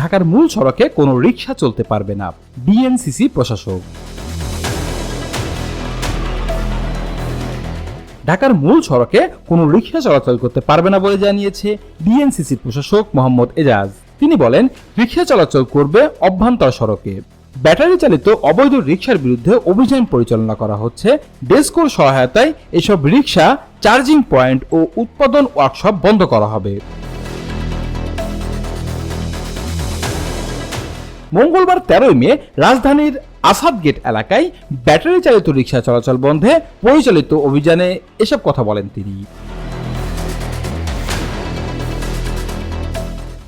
ঢাকার মূল সড়কে কোনো রিক্সা চলতে পারবে না ডিএনসিসি প্রশাসক। ঢাকার মূল সড়কে কোনো রিক্সা চলাচল করতে পারবে না বলে জানিয়েছে ডিএনসিসির প্রশাসক মোহাম্মদ এজাজ। তিনি বলেন রিক্সা চলাচল করবে অভ্যন্তর সড়কে। ব্যাটারি চালিত অবৈধ রিক্সার বিরুদ্ধে অভিযান পরিচালনা করা হচ্ছে, ডেস্কোর সহায়তায় এসব রিক্সা চার্জিং পয়েন্ট ও উৎপাদন ওয়ার্কশপ বন্ধ করা হবে। মঙ্গলবার তেরোই মে রাজধানীর আসাদ গেট এলাকায় ব্যাটারি চালিত রিক্সা চলাচল বন্ধে পরিচালিত অভিযানে এসব কথা বলেন তিনি।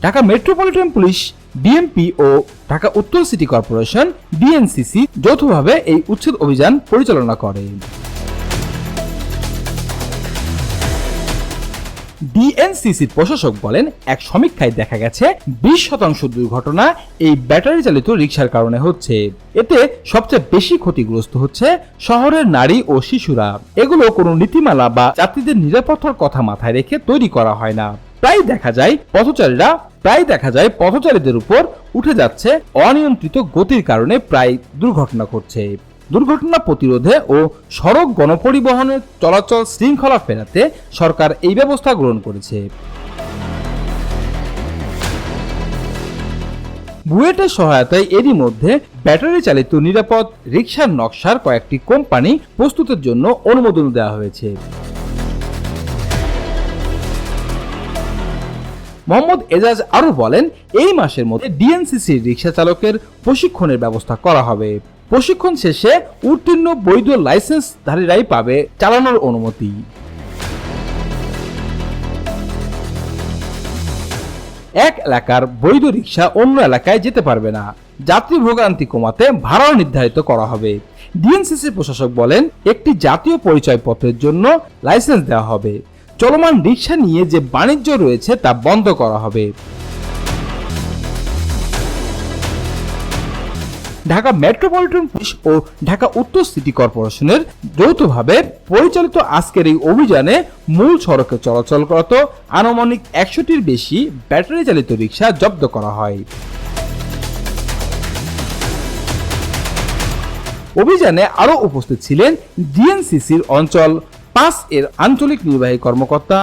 ঢাকা মেট্রোপলিটন পুলিশ, ডিএমপি ও ঢাকা উত্তর সিটি কর্পোরেশন, ডিএনসিসি যৌথভাবে এই উচ্ছেদ অভিযান পরিচালনা করে। ডিএনসিসির প্রশাসক বলেন, এক সমীক্ষায় দেখা গেছে, বিশ শতাংশ দুর্ঘটনা এই ব্যাটারি চালিত রিক্সার কারণে হচ্ছে। এতে সবচেয়ে বেশি ক্ষতিগ্রস্ত হচ্ছে শহরের নারী ও শিশুরা। এগুলো কোনো নীতিমালা বা যাত্রীদের নিরাপত্তার কথা মাথায় রেখে তৈরি করা হয় না। প্রায় দেখা যায়, পথচারীরা প্রায় দেখা যায় পথচারীদের উপর উঠে যাচ্ছে অনিয়ন্ত্রিত গতির কারণে প্রায় দুর্ঘটনা ঘটছে। দুর্ঘটনা প্রতিরোধে ও সড়ক গণপরিবহনের চলাচল শৃঙ্খলা ফেরাতে সরকার এই ব্যবস্থা গ্রহণ করেছে। বুয়েটের সহায়তায় এরই মধ্যে ব্যাটারি চালিত নিরাপদ রিক্সার নকশার কয়েকটি কোম্পানি প্রস্তুতের জন্য অনুমোদন দেওয়া হয়েছে। মোহাম্মদ এজাজ আরও বলেন, এই মাসের মধ্যে ডিএনসিসির রিক্সা চালকের প্রশিক্ষণের ব্যবস্থা করা হবে। প্রশিক্ষণ শেষে উত্তীর্ণ বৈধ লাইসেন্সধারীরাই পাবে চালানোর অনুমতি। এক এলাকার বৈধ রিক্সা অন্য এলাকায় যেতে পারবে না। যাত্রী ভোগান্তি কমাতে ভাড়া নির্ধারিত করা হবে। ডিএনসিসি প্রশাসক বলেন, একটি জাতীয় পরিচয়পত্রের জন্য লাইসেন্স দেওয়া হবে। চলমান রিক্সা নিয়ে যে বাণিজ্য রয়েছে তা বন্ধ করা হবে। ঢাকা মেট্রোপলিটন পুলিশ ও ঢাকা উত্তর সিটি কর্পোরেশনের যৌথভাবে পরিচালিত আজকের এই অভিযানে মূল সড়কে চলাচল করত আনুমানিক একশোটির বেশি ব্যাটারি চালিত রিক্সা জব্দ করা হয়। অভিযানে আরও উপস্থিত ছিলেন ডিএনসিসির অঞ্চল, পাঁচ এর আঞ্চলিক নির্বাহী কর্মকর্তা।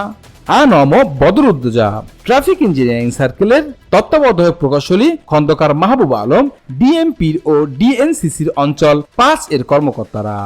আনম বদরুদ্দোজা। ট্রাফিক ইঞ্জিনিয়ারিং সার্কেলের তত্ত্বাবধায়ক প্রকৌশলী খন্দকার মাহবুব আলম ডিএমপির ও ডিএনসিসির অঞ্চল পাঁচ এর কর্মকর্তারা।